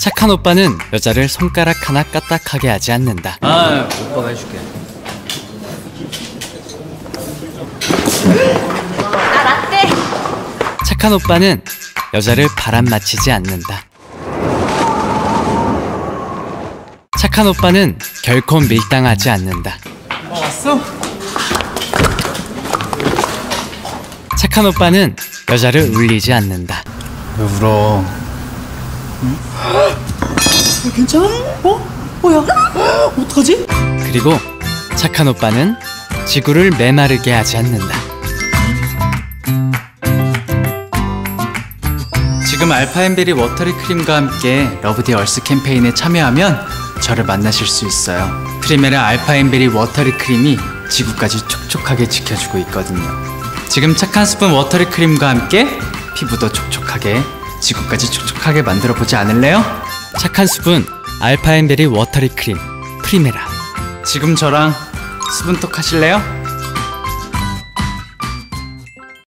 착한 오빠는 여자를 손가락 하나 까딱하게 하지 않는다. 아 오빠가 해줄게 아 라떼 착한 오빠는 여자를 바람 맞히지 않는다. 착한 오빠는 결코 밀당하지 않는다. 왔어? 착한 오빠는 여자를 울리지 않는다. 왜 울어 괜찮아? 어? 뭐야? 어떡하지? 그리고 착한 오빠는 지구를 메마르게 하지 않는다. 지금 알파앤베리 워터리 크림과 함께 러브디 얼스 캠페인에 참여하면 저를 만나실 수 있어요 프리메라 알파앤베리 워터리 크림이 지구까지 촉촉하게 지켜주고 있거든요 지금 착한 스푼 워터리 크림과 함께 피부도 촉촉하게 지구까지 촉촉하게 만들어 보지 않을래요? 착한 수분 알파앤베리 워터리 크림 프리메라 지금 저랑 수분톡 하실래요?